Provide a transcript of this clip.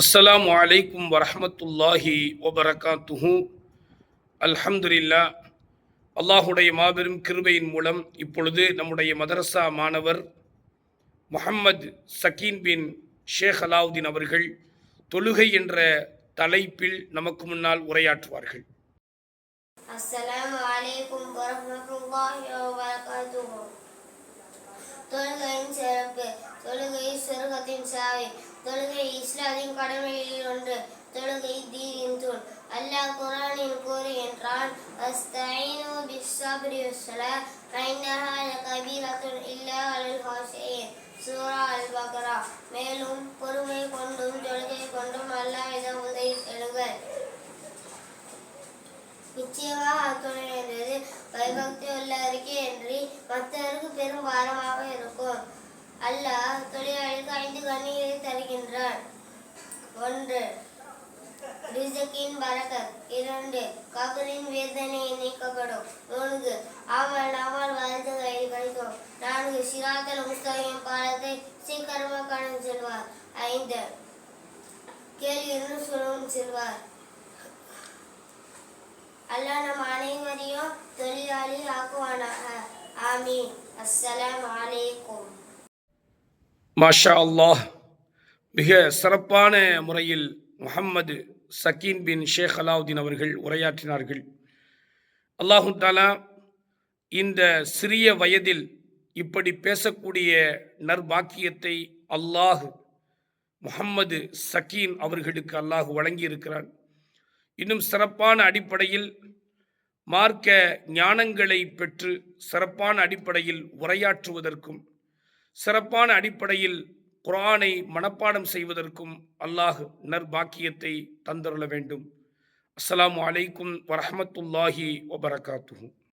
அஸ்ஸலாமு அலைக்கும் வரஹ்மத்துல்லாஹி வபரகாத்துஹு. அல்ஹம்துலில்லா அல்லாஹுடைய மாபெரும் கிருபையின் மூலம் இப்பொழுது நம்முடைய மதரசா மாணவர் முஹம்மது சக்கீன் பின் ஷேக் அலாவுதீன் அவர்கள் தொழுகை என்ற தலைப்பில் நமக்கு முன்னால் உரையாற்றுவார்கள். அஸ்லாம் வலைக்கும் வரமத்துல்லாஹி வபரகாத்துஹு. சொர்க்கத்தின் சாவி தொழுகை இஸ்லாத்தின் கடமைகளில் ஒன்று. தொழுகை தீனின் தூண். அல்லாஹ் குர்ஆனில் கூறுகின்றான் அஸ்தஈனு பிஸ்ஸப்ரி வஸ்ஸலா ஃபைன்னஹா லகபீரத்துன் இல்லா அலல் ஹாஷியின். சூரா அல் பக்ரா மேலும் பொறுமை கொண்டும் தொழுகை கொண்டும் அல்லாஹ்விடம் உதவி பெறுங்கள் நிச்சயமாக அத்துணை என்பது பயபக்தி உள்ளவருக்கு என்று மற்றவருக்கு பெரும் பாரமாக இருக்கும். அல்லாஹ் தொழில் ஐந்து கண்ணீரை தருகின்றான். ஒன்று ரிசக்கின் பரக்கத் இரண்டு கபரின் வேதனை நீக்கப்படும். மூன்று அவள் அவள் வலது கையில் கிடைக்கும் நான்கு சிராத்தல் முஸ்தகின் பாலத்தை சீக்கிரமாக கடந்து செல்வார். ஐந்து கேள்வி சொல்லும் செல்வார். அல்லா நம் அனைவரையும் தொழிலாளி ஆக்குவானாக. ஆமீன். அஸ்ஸலாம் அலைக்கும். மாஷா அல்லாஹ் மிக சிறப்பான முறையில் முகம்மது சக்கீன் பின் ஷேக் அலாவுதீன் அவர்கள் உரையாற்றினார்கள். அல்லாஹு தாலா இந்த சிறிய வயதில் இப்படி பேசக்கூடிய நற்பாக்கியத்தை அல்லாஹ் முகம்மது சக்கீன் அவர்களுக்கு அல்லாஹ் வழங்கியிருக்கிறான். இன்னும் சிறப்பான அடிப்படையில் மார்க்க ஞானங்களை பெற்று சிறப்பான அடிப்படையில் உரையாற்றுவதற்கும் சிறப்பான அடிப்படையில் குரானை மனப்பாடம் செய்வதற்கும் அல்லாஹ் நற்பாக்கியத்தை தந்தருள வேண்டும். அஸ்லாம் அலைக்கும் வரமத்துல்லாஹி வபரகாத்துஹு.